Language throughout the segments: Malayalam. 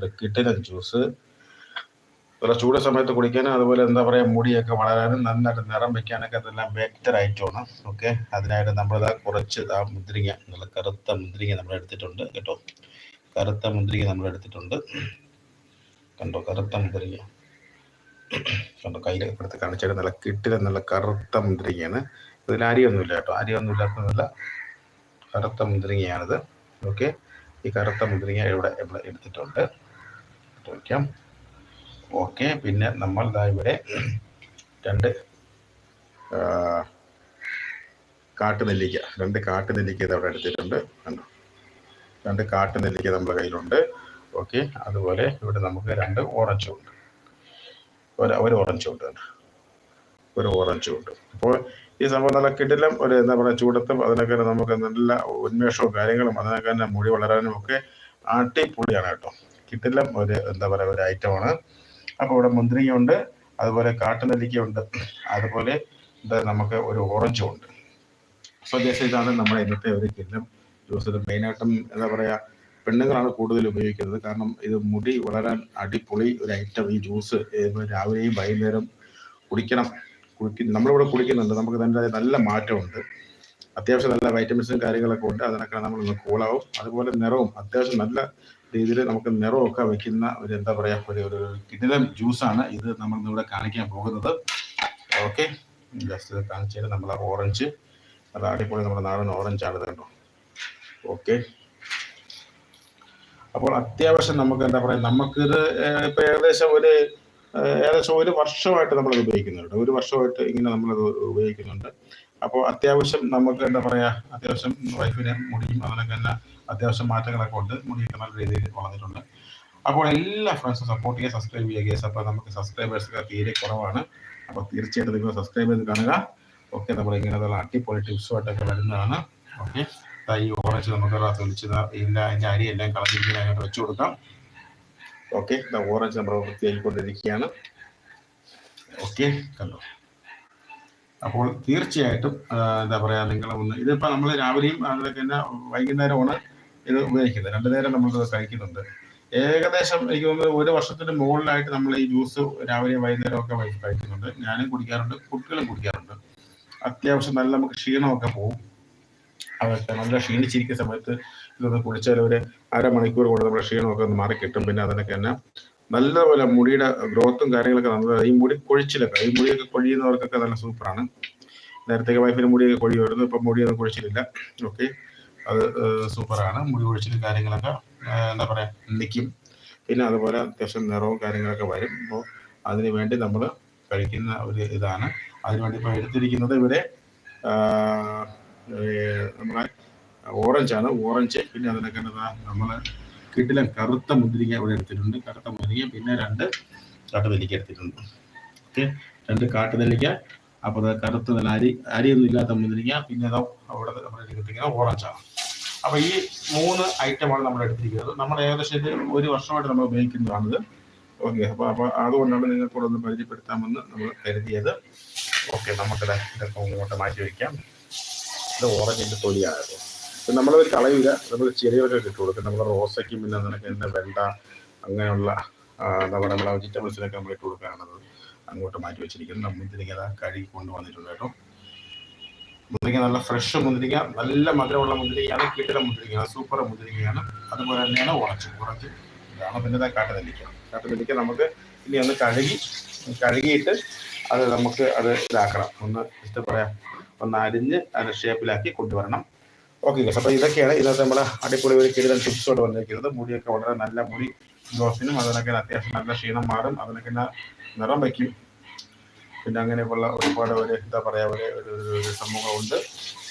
ഒരു കിട്ടില ജ്യൂസ്. അതുപോലെ ചൂട് സമയത്ത് കുടിക്കാനും അതുപോലെ എന്താ പറയുക മുടിയൊക്കെ വളരാനും നന്നായിട്ട് നിറം വെക്കാനൊക്കെ അതെല്ലാം ബെറ്റർ ആയിട്ടാണ് ഓക്കെ? അതിനായിട്ട് നമ്മളിതാ കുറച്ച് ആ മുന്തിരിങ്ങ നല്ല കറുത്ത മുന്തിരിങ്ങ നമ്മൾ എടുത്തിട്ടുണ്ട് കേട്ടോ. കറുത്ത മുന്തിരിങ്ങ നമ്മൾ എടുത്തിട്ടുണ്ട്. കണ്ടോ? കറുത്ത മുന്തിരിങ്ങ. കണ്ടോ? കയ്യിലൊക്കെ എടുത്ത് കാണിച്ചാൽ നല്ല കിട്ടിലെ നല്ല കറുത്ത മുന്തിരിങ്ങയാണ്. ഇതിൽ അരിയൊന്നുമില്ല കേട്ടോ. അരിയൊന്നും കറുത്ത മുന്തിരിങ്ങയാണിത്. ഓക്കെ? ഈ കറുത്ത മുന്തിരിങ്ങ ഇവിടെ ഇവിടെ എടുത്തിട്ടുണ്ട്. ഇട്ട് വയ്ക്കാം ഓക്കെ പിന്നെ നമ്മൾ ദാ ഇവിടെ രണ്ട് കാട്ടുനെല്ലിക്ക രണ്ട് കാട്ടുനെല്ലിക്ക ഇത് അവിടെ എടുത്തിട്ടുണ്ട്. കണ്ടോ? രണ്ട് കാട്ടുനെല്ലിക്ക നമ്മുടെ കയ്യിലുണ്ട്. ഓക്കെ അതുപോലെ ഇവിടെ നമുക്ക് രണ്ട് ഓറഞ്ചും ഉണ്ട്. ഒരു ഒരു ഓറഞ്ചും ഉണ്ട്. ഒരു ഓറഞ്ചും ഉണ്ട്. അപ്പോൾ ഈ സംഭവം നല്ല കിടിലം ഒരു എന്താ പറയുക ചൂടത്തും അതിനൊക്കെ നമുക്ക് നല്ല ഉന്മേഷവും കാര്യങ്ങളും അതിനൊക്കെ തന്നെ മുടി വളരാനും ഒക്കെ അടിപൊളിയാണ് കേട്ടോ. കിടിലം ഒരു എന്താ പറയുക ഒരു ഐറ്റമാണ്. അപ്പോൾ ഇവിടെ മുന്തിരിങ്ങയുണ്ട് അതുപോലെ കാട്ടുനെല്ലിക്കയുണ്ട് അതുപോലെ എന്താ നമുക്ക് ഒരു ഓറഞ്ചും ഉണ്ട്. അപ്പോൾ ജസ്റ്റ് ഇതാണ് നമ്മുടെ ഇന്നത്തെ ഒരു കില്ലം. ജ്യൂസ് മെയിനായിട്ടും എന്താ പറയുക പെണ്ണുങ്ങളാണ് കൂടുതൽ ഉപയോഗിക്കുന്നത്. കാരണം ഇത് മുടി വളരാൻ അടിപൊളി ഒരു ഐറ്റം ഈ ജ്യൂസ്. രാവിലെയും വൈകുന്നേരം കുടിക്കണം. കുടിക്ക നമ്മളിവിടെ കുടിക്കുന്നുണ്ട് നമുക്ക് തന്നെ നല്ല മാറ്റമുണ്ട്. അത്യാവശ്യം നല്ല വൈറ്റമിൻസും കാര്യങ്ങളൊക്കെ ഉണ്ട്. അതിനൊക്കെ നമ്മൾ കൂളാവും. അതുപോലെ നിറവും. അത്യാവശ്യം നല്ല രീതിയിൽ നമുക്ക് നിറമൊക്കെ വെക്കുന്ന ഒരു എന്താ പറയുക ഒരു ഒരു കിടിലം ജ്യൂസാണ് ഇത് നമ്മൾ ഇവിടെ കാണിക്കാൻ പോകുന്നത്. ഓക്കെ ജസ്റ്റ് ഇത് കാണിച്ചാൽ നമ്മൾ ഓറഞ്ച്. അത് അടിപൊളി നമ്മുടെ നാടൻ ഓറഞ്ച് ആണ് കണ്ടോ. ഓക്കെ അപ്പോൾ അത്യാവശ്യം നമുക്ക് എന്താ പറയാ നമുക്കിത് ഇപ്പൊ ഏകദേശം ഒരു ഏകദേശം ഒരു വർഷമായിട്ട് നമ്മൾ ഉപയോഗിക്കുന്നുണ്ട്. ഒരു വർഷമായിട്ട് ഇങ്ങനെ നമ്മളത് ഉപയോഗിക്കുന്നുണ്ട്. അപ്പോൾ അത്യാവശ്യം നമുക്ക് എന്താ പറയാ അത്യാവശ്യം വൈഫിനെ മുടിയും അതിനൊക്കെ തന്നെ അത്യാവശ്യം മാറ്റങ്ങളൊക്കെ ഉണ്ട്. മുടിയൊക്കെ നല്ല രീതിയിൽ വളർന്നിട്ടുണ്ട്. അപ്പോൾ എല്ലാ ഫ്രണ്ട്സും സപ്പോർട്ട് ചെയ്യുക സബ്സ്ക്രൈബ് ചെയ്യുക കേസ് അപ്പോൾ നമുക്ക് സബ്സ്ക്രൈബേഴ്സ് ഒക്കെ തീരെ കുറവാണ്. അപ്പോൾ തീർച്ചയായിട്ടും നിങ്ങൾ സബ്സ്ക്രൈബ് ചെയ്ത് കാണുക. ഓക്കെ നമ്മൾ ഇങ്ങനെയുള്ള അടിപൊളി ടിപ്സുമായിട്ടൊക്കെ വരുന്നതാണ്. ഓക്കെ ഈ ഓറഞ്ച് നമുക്ക് തൊലിച്ച് ഇല്ല അതിന്റെ അരി എല്ലാം കളഞ്ഞിരിക്കുന്ന അങ്ങോട്ട് വെച്ചു കൊടുക്കാം. ഓക്കെ ഓറഞ്ച് നമ്മൾ വൃത്തിയാക്കിക്കൊണ്ടിരിക്കുകയാണ്. ഓക്കെ കണ്ടോ? അപ്പോൾ തീർച്ചയായിട്ടും എന്താ പറയാ നിങ്ങൾ ഒന്ന് ഇതിപ്പോ നമ്മൾ രാവിലെയും അതുപോലെ തന്നെ വൈകുന്നേരമാണ് ഇത് ഉപയോഗിക്കുന്നത്. രണ്ടു നേരം നമ്മൾ കഴിക്കുന്നുണ്ട്. ഏകദേശം എനിക്ക് തോന്നുന്നത് ഒരു വർഷത്തിന് മുകളിലായിട്ട് നമ്മൾ ഈ ജ്യൂസ് രാവിലെ വൈകുന്നേരം ഒക്കെ വൈ- കഴിക്കുന്നുണ്ട്. ഞാനും കുടിക്കാറുണ്ട് കുട്ടികളും കുടിക്കാറുണ്ട്. അത്യാവശ്യം നല്ല നമുക്ക് ക്ഷീണമൊക്കെ പോകും അതൊക്കെ നല്ല ക്ഷീണിച്ചിരിക്കുന്ന സമയത്ത് ഇതൊന്ന് കുടിച്ചാൽ ഒരു അരമണിക്കൂർ കൊണ്ട് നമ്മുടെ ക്ഷീണമൊക്കെ ഒന്ന് മാറി കിട്ടും പിന്നെ അതിനൊക്കെ തന്നെ നല്ലപോലെ മുടിയുടെ ഗ്രോത്തും കാര്യങ്ങളൊക്കെ നല്ലതാണ് ഈ മുടി കൊഴിച്ചിലൊക്കെ ഈ മുടിയൊക്കെ കൊഴിയുന്നവർക്കൊക്കെ നല്ല സൂപ്പറാണ്. നേരത്തെ വൈഫിന് മുടിയൊക്കെ കൊഴിയുമായിരുന്നു ഇപ്പം മുടിയൊന്നും കൊഴിച്ചിലില്ല. ഓക്കെ അത് സൂപ്പറാണ്. മുടി കൊഴിച്ചിലും കാര്യങ്ങളൊക്കെ എന്താ പറയുക നിൽക്കും പിന്നെ അതുപോലെ അത്യാവശ്യം നിറവും കാര്യങ്ങളൊക്കെ വരും. അപ്പോൾ അതിന് വേണ്ടി നമ്മൾ കഴിക്കുന്ന ഒരു ഇതാണ്. അതിനുവേണ്ടി ഇപ്പോൾ എടുത്തിരിക്കുന്നത് ഇവിടെ നമ്മളെ ഓറഞ്ചാണ് ഓറഞ്ച് പിന്നെ അതിനൊക്കെ നമ്മൾ കിട്ടിലെ കറുത്ത മുന്തിരിങ്ങ ഇവിടെ എടുത്തിട്ടുണ്ട്. കറുത്ത മുന്തിരിങ്ങ പിന്നെ രണ്ട് കാട്ടുനെല്ലിക്ക എടുത്തിട്ടുണ്ട്. ഓക്കെ? രണ്ട് കാട്ടുനെല്ലിക്ക അപ്പോൾ കറുത്ത നല്ല അരി അരിയൊന്നും ഇല്ലാത്ത മുന്തിരിങ്ങ പിന്നെ ഏതോ അവിടെ നമ്മൾ എടുത്തിരിക്കുന്ന ഓറഞ്ചാണ് അപ്പോൾ ഈ മൂന്ന് ഐറ്റമാണ് നമ്മൾ എടുത്തിരിക്കുന്നത്. നമ്മൾ ഏകദേശം ഒരു വർഷമായിട്ട് നമ്മൾ ഉപയോഗിക്കുന്നതാണിത്. ഓക്കെ? അപ്പോൾ അപ്പോൾ അതുകൊണ്ടാണ് നിങ്ങൾക്ക് ഒന്ന് പരിചയപ്പെടുത്താമെന്ന് നമ്മൾ കരുതിയത്. ഓക്കെ നമുക്കിത് ഇതൊക്കെ ഇങ്ങോട്ട് മാറ്റി വയ്ക്കാം. ഇത് ഓറഞ്ചിന്റെ തൊലിയാണ് നമ്മളൊരു കളയില്ല നമ്മൾ ചെറിയൊക്കെ ഇട്ട് കൊടുക്കും. നമ്മൾ റോസയ്ക്കും പിന്നെ നിനക്ക് തന്നെ വെണ്ട അങ്ങനെയുള്ള എന്താ പറയുക നമ്മളെ വെജിറ്റബിൾസിനൊക്കെ നമ്മൾ ഇട്ട് കൊടുക്കുകയാണത് അങ്ങോട്ട് മാറ്റി വെച്ചിരിക്കുന്നത്. നമ്മൾ മുന്തിരിങ്ങ കഴുകി കൊണ്ടുവന്നിട്ടുണ്ട് കേട്ടോ. മുന്തിരിങ്ങ നല്ല ഫ്രഷ് മുന്തിരിങ്ങ നല്ല മധുരമുള്ള മുന്തിരിങ്ങയാണ് കിട്ടുന്ന മുന്തിരിങ്ങയാണ് സൂപ്പർ മുന്തിരിങ്ങയാണ്. അതുപോലെ തന്നെയാണ് ഉറച്ച്. ഉറച്ച് ഇതാണ് പിന്നെ കാട്ടുനെല്ലിക്ക കാട്ടുനെല്ലിക്ക നമുക്ക് ഇനി ഒന്ന് കഴുകി കഴുകിയിട്ട് അത് നമുക്ക് അത് ഇതാക്കണം. ഒന്ന് എന്താ പറയാ. ഒന്ന് അരിഞ്ഞ് അതിന്റെ ഷേപ്പിലാക്കി കൊണ്ടുവരണം. ഓക്കെ ഗസ് അപ്പോൾ ഇതൊക്കെയാണ് ഇതിനകത്ത് നമ്മുടെ അടിപൊളി ഒരു കിടിലൻ ടിപ്സോട് വന്നിരിക്കുന്നത്. മുടിയൊക്കെ വളരെ നല്ല മുടി ഗ്രോത്തിനും അതിനൊക്കെ അത്യാവശ്യം നല്ല ക്ഷീണം മാറും. അതിനൊക്കെ നിറം വയ്ക്കും. പിന്നെ അങ്ങനെയൊക്കെയുള്ള ഒരുപാട് ഒരു എന്താ പറയാ ഒരു ഒരു സംഭവങ്ങളുണ്ട്.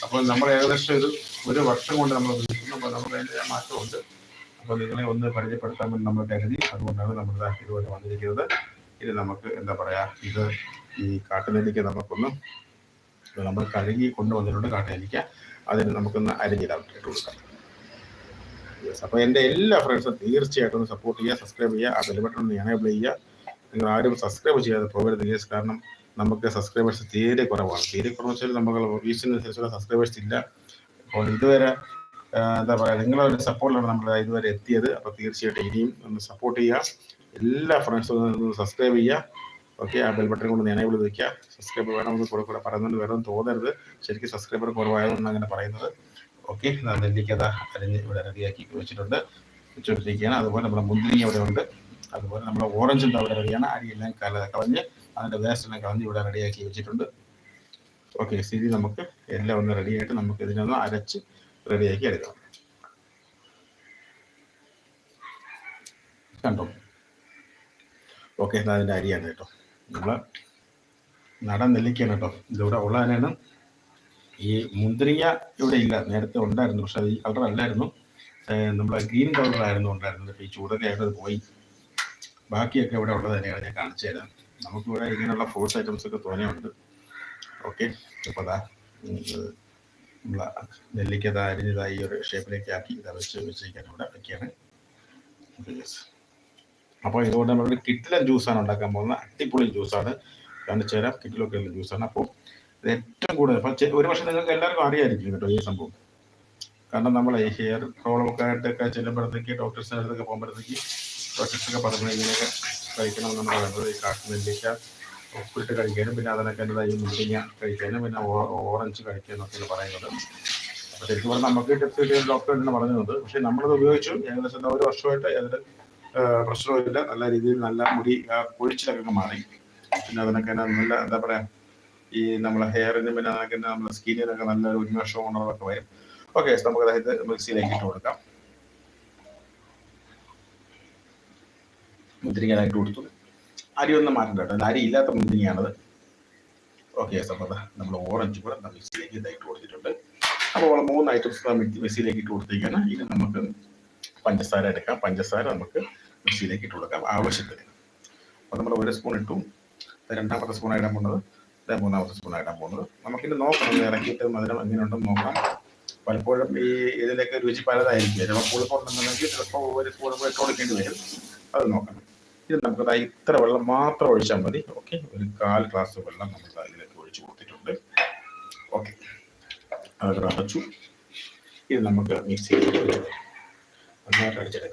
അപ്പോൾ നമ്മൾ ഏകദേശം ഒരു ഒരു വർഷം കൊണ്ട് നമ്മൾ ഉപയോഗിക്കുന്നു അപ്പോൾ നമുക്ക് അതിന്റെ മാറ്റമുണ്ട്. അപ്പോൾ നിങ്ങളെ ഒന്ന് പരിചയപ്പെടുത്താൻ നമ്മൾ കരുതി. അതുകൊണ്ടാണ് നമ്മൾ ഇതാ ഇതുപോലെ വന്നിരിക്കുന്നത്. ഇത് നമുക്ക് എന്താ പറയാ ഇത് ഈ കാട്ടുനെല്ലിക്ക് നമുക്കൊന്ന് നമ്മൾ കഴുകി കൊണ്ടുവന്നിട്ടുണ്ട് കാട്ടുനെല്ലിക്ക അതിന് നമുക്കൊന്ന് അരിഞ്ഞിടാൻ ഇട്ട് കൊടുക്കാം. യെസ് അപ്പോൾ എന്റെ എല്ലാ ഫ്രണ്ട്സും തീർച്ചയായിട്ടും ഒന്ന് സപ്പോർട്ട് ചെയ്യുക സബ്സ്ക്രൈബ് ചെയ്യുക ആ ബെൽ ബട്ടൺ ഒന്ന് എനേബിൾ ചെയ്യുക. നിങ്ങൾ ആരും സബ്സ്ക്രൈബ് ചെയ്യാതെ പോകരുത് യെസ് കാരണം നമുക്ക് സബ്സ്ക്രൈബേഴ്സ് തീരെ കുറവാണ്. തീരെ കുറവ് വെച്ചാൽ നമുക്ക് വീസിനനുസരിച്ചുള്ള സബ്സ്ക്രൈബേഴ്സ് ഇല്ല. അപ്പോൾ ഇതുവരെ എന്താ പറയുക നിങ്ങളുടെ ഒരു സപ്പോർട്ടിലാണ് നമ്മൾ ഇതുവരെ എത്തിയത്. അപ്പോൾ തീർച്ചയായിട്ടും ഇനിയും ഒന്ന് സപ്പോർട്ട് ചെയ്യുക. എല്ലാ ഫ്രണ്ട്സും സബ്സ്ക്രൈബ് ചെയ്യുക. ഓക്കെ ആ ബെൽ ബട്ടൺ കൊണ്ട് എനേബിൾ വയ്ക്കുക സബ്സ്ക്രൈബർ വേണമെന്ന് കൂടെ കൂടെ പറയുന്നുണ്ട്. വേറെ തോന്നരുത്. ശരിക്കും സബ്സ്ക്രൈബർ കുറവായതുകൊണ്ടാണ് അങ്ങനെ പറയുന്നത്. ഓക്കെ നെല്ലിക്കഥ അരിഞ്ഞ് ഇവിടെ റെഡിയാക്കി വെച്ചിട്ടുണ്ട്. വെച്ചുകൊണ്ടിരിക്കുകയാണ്. അതുപോലെ നമ്മുടെ മുന്തിരി അവിടെ ഉണ്ട്. അതുപോലെ നമ്മുടെ ഓറഞ്ചും അവിടെ റെഡിയാണ് അരിയെല്ലാം കല കളഞ്ഞ് അതിന്റെ വേസ്റ്റ് എല്ലാം കളഞ്ഞ് ഇവിടെ റെഡിയാക്കി വെച്ചിട്ടുണ്ട്. ഓക്കെ സ്ഥിതി നമുക്ക് എല്ലാം ഒന്ന് റെഡിയായിട്ട് നമുക്ക് ഇതിനൊന്ന് അരച്ച് റെഡിയാക്കി എടുക്കാം. കണ്ടോ? ഓക്കെ എന്നാൽ അതിന്റെ അരിയാണ് കേട്ടോ. നമ്മൾ നടൻ നെല്ലിക്കാണ് കേട്ടോ. ഇതിവിടെ ഉള്ളതിനാണ് ഈ മുന്തിരിങ്ങ ഇവിടെ ഇല്ല. നേരത്തെ ഉണ്ടായിരുന്നു. പക്ഷെ അത് ഈ കളർ അല്ലായിരുന്നു. നമ്മളെ ഗ്രീൻ കളറായിരുന്നു ഉണ്ടായിരുന്നത്. ഈ ചൂടൊക്കെ ആയിട്ട് പോയി. ബാക്കിയൊക്കെ ഇവിടെ ഉള്ളത് തന്നെയാണ് ഞാൻ കാണിച്ചു തരാം നമുക്കിവിടെ ഇങ്ങനെയുള്ള ഫ്രൂട്ട്സ് ഐറ്റംസ് ഒക്കെ തോനെയുണ്ട് ഓക്കെ അപ്പോൾ അതാ നമ്മളെ നെല്ലിക്കത അരിഞ്ഞതായി ഒരു ഷേപ്പിലേക്ക് ആക്കി ഇതാ വെച്ച് വെച്ചിരിക്കാൻ ഇവിടെ. വയ്ക്കുകയാണ് അപ്പോൾ ഇതുകൊണ്ട് നമ്മളൊരു കിറ്റിലൻ ജ്യൂസാണ് ഉണ്ടാക്കാൻ പോകുന്നത്. അടിപൊളി ജ്യൂസാണ് രണ്ട് ചേരാം കിറ്റിലൊക്കെ ഉള്ള ജ്യൂസാണ് അപ്പോൾ ഇത് ഏറ്റവും കൂടുതൽ അപ്പോൾ ഒരു പക്ഷേ നിങ്ങൾക്ക് എല്ലാവർക്കും അറിയായിരിക്കും കേട്ടോ ഈ സംഭവം. കാരണം നമ്മൾ ഈ ഹെയർ പ്രോബ്ലം ഒക്കെ ആയിട്ടൊക്കെ ചെല്ലുമ്പോഴത്തേക്ക് ഡോക്ടേഴ്സിന്റെ അടുത്തൊക്കെ പോകുമ്പോഴത്തേക്ക് ഡോക്ടേഴ്സൊക്കെ പറഞ്ഞു ഇങ്ങനെയൊക്കെ കഴിക്കണമെന്നാണ് പറയുന്നത്. ഈ കാട്ടുനെല്ലിക്ക ഉപ്പിട്ട് കഴിക്കാനും പിന്നെ അതിനൊക്കെ എന്തായി മുരിങ്ങ കഴിക്കാനും പിന്നെ ഓറഞ്ച് കഴിക്കാനും ഒക്കെയാണ് പറയുന്നത്. ശരിക്കും പറഞ്ഞാൽ നമുക്ക് ഡോക്ടർ തന്നെ പറഞ്ഞത് പക്ഷേ നമ്മളത് ഉപയോഗിച്ചു. ഏകദേശം ഒരു വർഷമായിട്ട് അതിൽ പ്രശ്നമില്ല. നല്ല രീതിയിൽ നല്ല മുടി പൊഴിച്ചിലൊക്കെ മാറി. പിന്നെ അതിനൊക്കെ നല്ല എന്താ പറയാ ഈ നമ്മളെ ഹെയറിനും പിന്നെ അതിനൊക്കെ നമ്മുടെ സ്കിന്നിനൊക്കെ നല്ലൊരു ഉന്മേഷവും ഉണർവൊക്കെ വരും. ഓക്കെ നമുക്ക് അതായത് മിക്സിയിലേക്ക് ഇട്ട് കൊടുക്കാം. മുന്തിരിങ്ങനായിട്ട് കൊടുത്തു. അരി ഒന്നും മാറ്റണ്ട കേട്ടോ. അരി ഇല്ലാത്ത മുന്തിരിങ്ങയാണത്. ഓക്കെ സമ്മത നമ്മൾ ഓറഞ്ച് കൂടെ മിക്സിയിലേക്ക് ഇതായിട്ട് കൊടുത്തിട്ടുണ്ട്. അപ്പോൾ മൂന്ന് ഐറ്റംസ് മിക്സിയിലേക്ക് ഇട്ട് കൊടുത്തേക്കാണ്. ഇനി നമുക്ക് പഞ്ചസാര എടുക്കാം. പഞ്ചസാര നമുക്ക് മിക്സിയിലേക്ക് ഇട്ട് കൊടുക്കാം ആവശ്യത്തിന്. അപ്പോൾ നമ്മൾ ഒരു സ്പൂൺ ഇട്ടു. രണ്ടാമത്തെ സ്പൂൺ ഇടാൻ പോകുന്നത്. മൂന്നാമത്തെ സ്പൂൺ ഇടാൻ പോകുന്നത്. നമുക്കിത് നോക്കണം. ഇറക്കിയിട്ട് മധുരം എങ്ങനെയുണ്ടെന്ന് നോക്കാം. പലപ്പോഴും ഈ ഇതിലേക്ക് രുചി പലതായിരിക്കും. ചിലപ്പോൾ പുളിപ്പുണ്ടെന്നുണ്ടെങ്കിൽ ചിലപ്പോൾ ഒരു സ്പൂൺ ഇട്ട് കൊടുക്കേണ്ടി വരും. അത് നോക്കണം. ഇത് നമുക്ക് ഇത്ര വെള്ളം മാത്രം ഒഴിച്ചാൽ മതി. ഓക്കെ. ഒരു കാൽ ഗ്ലാസ് വെള്ളം നമ്മൾ അതിലേക്ക് ഒഴിച്ചു കൊടുത്തിട്ടുണ്ട്. ഓക്കെ. അത് അടച്ചു. ഇത് നമുക്ക് മിക്സിയിൽ നന്നായിട്ട്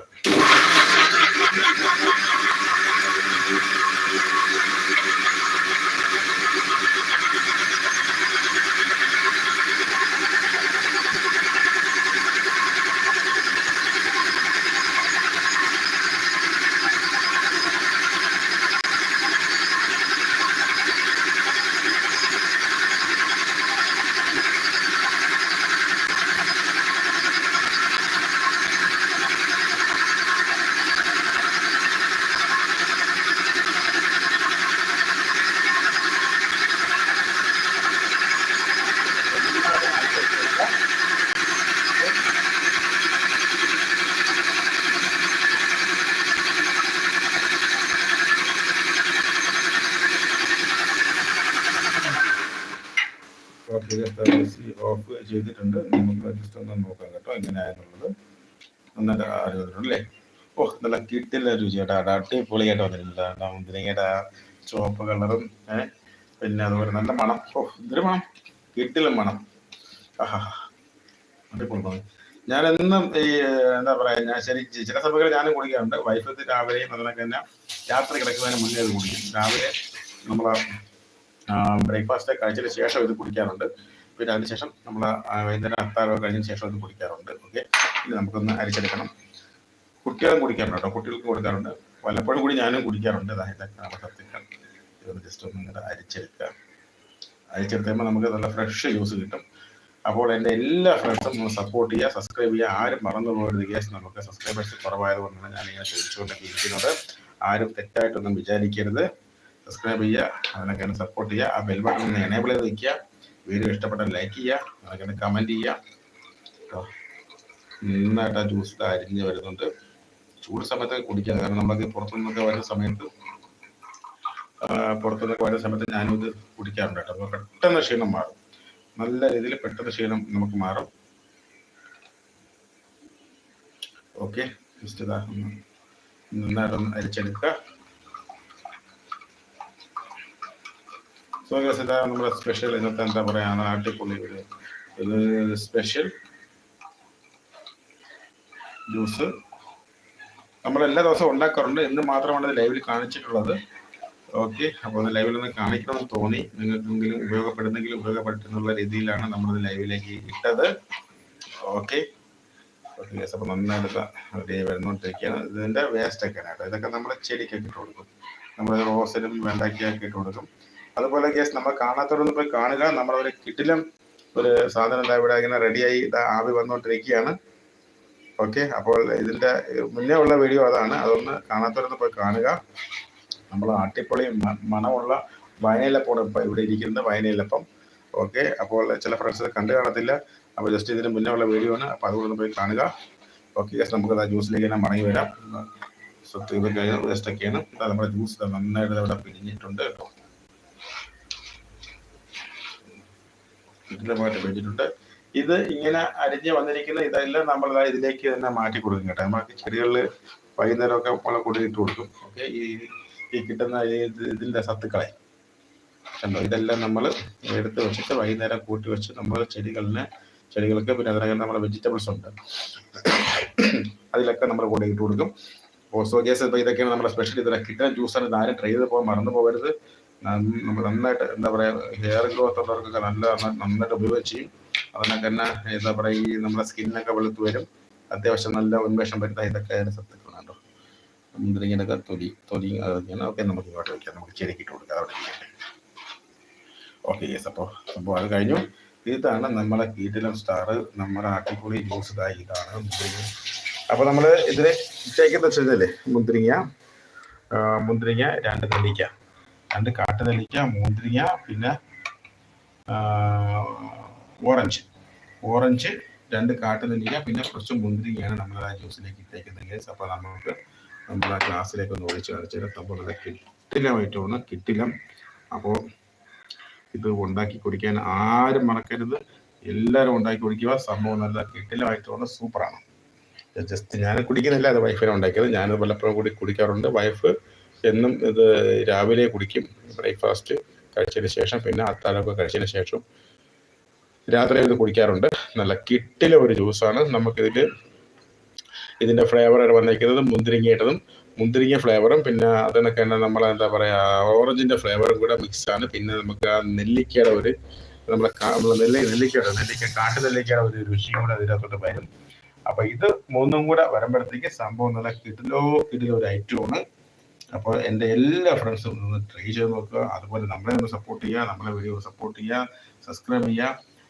അടിച്ചെടുക്കാം ഓഫ് ചെയ്തിട്ടുണ്ട്. നമുക്ക് ജസ്റ്റ് ഒന്ന് നോക്കാം കേട്ടോ എങ്ങനെയാണെന്നുള്ളത് നന്നായിട്ട് അറിയുന്നുണ്ട് അല്ലേ? ഓ നല്ല കിട്ടില്ല രുചി കേട്ടോ അടിപൊളിയായിട്ട് വന്നിട്ടുണ്ട്. മുന്തിരിങ്ങയുടെ ചുവപ്പ് കളറും പിന്നെ അതുപോലെ നല്ല മണം. ഓ ഇതൊരു മണം. കിട്ടില്ല മണം. ആഹാ ഞാൻ എന്നും ഈ എന്താ പറയാ ഞാൻ ശരി ചില സമയങ്ങളിൽ ഞാനും കുടിക്കാറുണ്ട്. വൈഫത്തിൽ രാവിലെയും അതിനൊക്കെ തന്നെ യാത്ര കിടക്കുന്നതിന് മുന്നേ അത് കുടിക്കും. രാവിലെ നമ്മളെ ബ്രേക്ക്ഫാസ്റ്റ് കഴിച്ചതിന് ശേഷം ഇത് കുടിക്കാറുണ്ട്. പിന്നെ അതിനുശേഷം നമ്മൾ വൈകുന്നേരം അത്താഴം കഴിഞ്ഞതിന് ശേഷം ഇത് കുടിക്കാറുണ്ട്. ഓക്കെ? ഇത് നമുക്കൊന്ന് അരിച്ചെടുക്കണം. കുട്ടികളും കുടിക്കാറുണ്ട് കേട്ടോ. കുട്ടികൾക്ക് കൊടുക്കാറുണ്ട്. വല്ലപ്പോഴും കൂടി ഞാനും കുടിക്കാറുണ്ട്. അതായത് നമ്മുടെ സത്യങ്ങൾ ഇതൊന്ന് ജസ്റ്റ് ഒന്ന് ഇങ്ങനെ അരിച്ചെടുക്കുക. അരിച്ചെടുത്തുമ്പോൾ നമുക്ക് നല്ല ഫ്രഷ് ജ്യൂസ് കിട്ടും. അപ്പോൾ എന്റെ എല്ലാ ഫ്രണ്ട്സും ഒന്ന് സപ്പോർട്ട് ചെയ്യുക സബ്സ്ക്രൈബ് ചെയ്യുക. ആരും മറന്നു പോകരുത് ഗ്യാസ് നമുക്ക് സബ്സ്ക്രൈബേഴ്സ് കുറവായതുകൊണ്ടാണ് ഞാൻ ഇങ്ങനെ ചോദിച്ചുകൊണ്ടൊക്കെ ഇരിക്കുന്നത്. ആരും തെറ്റായിട്ടൊന്നും വിചാരിക്കരുത്. സബ്സ്ക്രൈബ് ചെയ്യുക അതിനൊക്കെ സപ്പോർട്ട് ചെയ്യുക ആ ബെൽ ബട്ടൺ എനേബിൾ ചെയ്ത് വയ്ക്കുക വീഡിയോ ഇഷ്ടപ്പെട്ട ലൈക്ക് ചെയ്യുക അതിനൊക്കെ കമന്റ് ചെയ്യുക. കേട്ടോ നന്നായിട്ട് ആ ജ്യൂസ് അരിഞ്ഞ് വരുന്നുണ്ട്. ചൂട് സമയത്ത് കുടിക്കുക കാരണം നമുക്ക് പുറത്തുനിന്നൊക്കെ വരുന്ന സമയത്ത് പുറത്തുനിന്നൊക്കെ വരുന്ന സമയത്ത് ഞാനും ഇത് കുടിക്കാറുണ്ട് കേട്ടോ. അപ്പോൾ പെട്ടെന്ന് ക്ഷീണം മാറും. നല്ല രീതിയിൽ പെട്ടെന്ന് ക്ഷീണം നമുക്ക് മാറും. ഓക്കെ ജസ്റ്റ് ഇതാ നന്നായിട്ടൊന്ന് അരിച്ചെടുക്കുക. സോ ഗസ് ഇതാ നമ്മുടെ സ്പെഷ്യൽ ഇന്നത്തെ എന്താ പറയാ ഒരു ഇത് സ്പെഷ്യൽ ജ്യൂസ് നമ്മൾ എല്ലാ ദിവസവും ഉണ്ടാക്കാറുണ്ട്. ഇന്ന് മാത്രമാണ് ലൈവിൽ കാണിച്ചിട്ടുള്ളത്. ഓക്കെ അപ്പോൾ അത് ലൈവിൽ ഒന്ന് കാണിക്കണമെന്ന് തോന്നി. നിങ്ങൾക്കെങ്കിലും ഉപയോഗപ്പെടുന്നെങ്കിലും ഉപയോഗപ്പെടുത്തുന്നുള്ള രീതിയിലാണ് നമ്മളിത് ലൈവിലേക്ക് ഇട്ടത്. ഓക്കെ ഓക്കെ അപ്പോൾ നന്നായിട്ട് റെഡി വരുന്നോണ്ടിരിക്കുകയാണ് ഇതിന്റെ വേസ്റ്റ് ഒക്കെ കേട്ടോ. ഇതൊക്കെ നമ്മൾ ചെടിക്കൊക്കെ ഇട്ട് കൊടുക്കും. നമ്മൾ റോസിനും വെണ്ടയ്ക്കൊക്കെ ഇട്ട് കൊടുക്കും. അതുപോലെ കേസ് നമ്മൾ കാണാത്തവരൊന്ന് പോയി കാണുക നമ്മളവരെ കിട്ടിലും ഒരു സാധനം എന്താ ഇവിടെ ഇങ്ങനെ റെഡിയായി ഇതാ ആവി വന്നുകൊണ്ടിരിക്കുകയാണ് ഓക്കെ അപ്പോൾ ഇതിന്റെ മുന്നേ ഉള്ള വീഡിയോ അതാണ്. അതൊന്ന് കാണാത്തവരൊന്ന് പോയി കാണുക. നമ്മൾ അട്ടിപ്പൊളി മണമുള്ള വയനയിലപ്പാണ് ഇപ്പം ഇവിടെ ഇരിക്കുന്നത് വയനയിലപ്പം. ഓക്കെ അപ്പോൾ ചില ഫ്രണ്ട്സ് കണ്ടു കാണത്തില്ല. അപ്പോൾ ജസ്റ്റ് ഇതിന് മുന്നേ ഉള്ള വീഡിയോ ആണ്. അപ്പോൾ അതുകൊണ്ട് പോയി കാണുക. ഓക്കെ ഗസ് നമുക്ക് ആ ജ്യൂസിലേക്ക് തന്നെ മടങ്ങി വരാം. സ്വത്ത് ഇതൊക്കെ ജസ്റ്റ് ഒക്കെയാണ്. ഇതാ നമ്മുടെ ജ്യൂസ് നന്നായിട്ട് ഇവിടെ പിരിഞ്ഞിട്ടുണ്ട് കേട്ടോ. ഇതിലുമായിട്ട് വെച്ചിട്ടുണ്ട് ഇത് ഇങ്ങനെ അരിഞ്ഞ് വന്നിരിക്കുന്ന ഇതെല്ലാം നമ്മൾ ഇതിലേക്ക് തന്നെ മാറ്റി കൊടുക്കും കേട്ടോ. നമുക്ക് ചെടികളിൽ വൈകുന്നേരമൊക്കെ കൂടി കൊണ്ടിട്ട് കൊടുക്കും. ഓക്കെ? ഈ ഈ കിട്ടുന്ന ഇതിന്റെ സത്തുക്കളെ. കണ്ടോ? ഇതെല്ലാം നമ്മൾ എടുത്ത് വെച്ചിട്ട് വൈകുന്നേരം കൂട്ടി വെച്ച് നമ്മൾ ചെടികളിന് ചെടികൾക്ക് പിന്നെ അതിനകം നമ്മുടെ വെജിറ്റബിൾസ് ഉണ്ട്. അതിലൊക്കെ നമ്മൾ കൂടി ഇട്ട് കൊടുക്കും. ഓസോ ഗ്യാസ് ഇപ്പോൾ ഇതൊക്കെയാണ് നമ്മുടെ സ്പെഷ്യൽ ഇതൊക്കെ കിട്ടാൻ ജ്യൂസാണ് ആരും ട്രൈ ചെയ്ത് പോകാൻ മറന്നു പോകരുത്. നന്നായിട്ട് എന്താ പറയുക ഹെയർ ഗ്രോത്ത് ഉള്ളവർക്കൊക്കെ നല്ല നന്നായിട്ട് ഉപയോഗിച്ച് ചെയ്യും അതിനൊക്കെ തന്നെ എന്താ പറയുക ഈ നമ്മുടെ സ്കിന്നൊക്കെ വെളുത്ത് വരും. അത്യാവശ്യം നല്ല ഉന്മേഷം വരുന്ന ഇതൊക്കെ കേട്ടോ. മുന്തിരിങ്ങനൊക്കെ തൊലി തൊലി അതൊക്കെയാണ് ഓക്കെ നമുക്ക് ഇങ്ങോട്ട് വയ്ക്കാം നമുക്ക് ചെരുക്കിട്ട് കൊടുക്കാം. അവിടെ ഓക്കെ യെസ് അപ്പോൾ സംഭവം അത് കഴിഞ്ഞു. ഇതാണ് നമ്മളെ കീറ്റിലം സ്റ്റാർ നമ്മുടെ ആട്ടിക്കുളി ജ്യൂസ് ഇതായി ഇതാണ് മുന്തിരിങ്ങ. അപ്പോൾ നമ്മൾ ഇതിൽ ഇട്ടേക്കുന്ന വെച്ചതല്ലേ മുന്തിരിങ്ങ. മുന്തിരിങ്ങ രണ്ട് നെല്ലിക്ക. രണ്ട് കാട്ടുനെല്ലിക്ക മുന്തിരിങ്ങ പിന്നെ ഓറഞ്ച്. ഓറഞ്ച് രണ്ട് കാട്ടുനെല്ലിക്ക പിന്നെ കുറച്ച് മുന്തിരിങ്ങയാണ് നമ്മൾ ആ ജ്യൂസിലേക്ക് ഇട്ടേക്കുന്നത്. അപ്പോൾ നമുക്ക് നമ്മൾ ആ ഗ്ലാസ്സിലേക്ക് ഒന്ന് ഒഴിച്ച് സംഭവം നല്ല കിട്ടിലമായിട്ടാണ് കിട്ടിലം അപ്പോൾ ഇത് ഉണ്ടാക്കി കുടിക്കാൻ ആരും മറക്കരുത്. എല്ലാവരും ഉണ്ടാക്കി കുടിക്കുക. സംഭവം നല്ല കിട്ടിലമായിട്ടാണ് സൂപ്പറാണ്. ജസ്റ്റ് ഞാൻ കുടിക്കുന്നില്ല. അത് വൈഫിനെ ഉണ്ടാക്കിയത്. ഞാൻ വല്ലപ്പോഴും കൂടി കുടിക്കാറുണ്ട്. വൈഫ് എന്നും ഇത് രാവിലെ കുടിക്കും. ബ്രേക്ക്ഫാസ്റ്റ് കഴിച്ചതിന് ശേഷം പിന്നെ അത്താഴമൊക്കെ കഴിച്ചതിന് ശേഷം രാത്രി ഇത് കുടിക്കാറുണ്ട്. നല്ല കിട്ടില ഒരു ജ്യൂസാണ്. നമുക്കിതിൽ ഇതിന്റെ ഫ്ലേവർ വന്നിരിക്കുന്നത് മുന്തിരിങ്ങയിട്ടതും മുന്തിരിങ്ങ ഫ്ലേവറും പിന്നെ അതിനൊക്കെ തന്നെ നമ്മൾ എന്താ പറയുക ഓറഞ്ചിന്റെ ഫ്ലേവറും കൂടെ മിക്സാണ്. പിന്നെ നമുക്ക് ആ നെല്ലിക്കയുടെ ഒരു നമ്മുടെ നെല്ലി നെല്ലിക്കയുടെ നെല്ലിക്ക കാട്ടു നെല്ലിക്കയുടെ ഒരു രുചിയും കൂടെ അതിനകത്തോട്ട് വരും. അപ്പൊ ഇത് മൂന്നും കൂടെ വരുമ്പോഴത്തേക്ക് സംഭവം നല്ല കിടിലോ കിടിലോ ഒരു ഐറ്റമാണ്. അപ്പോൾ എന്റെ എല്ലാ ഫ്രണ്ട്സും ഒന്ന് ട്രൈ ചെയ്ത് നോക്കുക. അതുപോലെ നമ്മളെ ഒന്ന് സപ്പോർട്ട് ചെയ്യുക നമ്മളെ വീഡിയോ സപ്പോർട്ട് ചെയ്യുക സബ്സ്ക്രൈബ് ചെയ്യുക.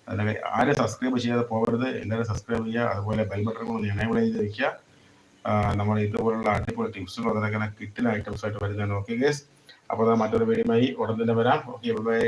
അതിനെ ആരെ സബ്സ്ക്രൈബ് ചെയ്യാതെ പോകരുത് എല്ലാവരും സബ്സ്ക്രൈബ് ചെയ്യുക. അതുപോലെ ബെൽ ബട്ടൺ ഒന്ന് എനേബിൾ ചെയ്ത് വയ്ക്കുക നമ്മൾ ഇതുപോലുള്ള അടിപൊളി ടിപ്സുകൾ അതൊക്കെ കിട്ടുന്ന ഐറ്റംസ് ആയിട്ട് വരുന്നതാണ് ഓക്കെ ഗേസ് അപ്പോൾ മറ്റൊരു വീഡിയോയുമായി ഉടൻ തന്നെ വരാം. Okay bye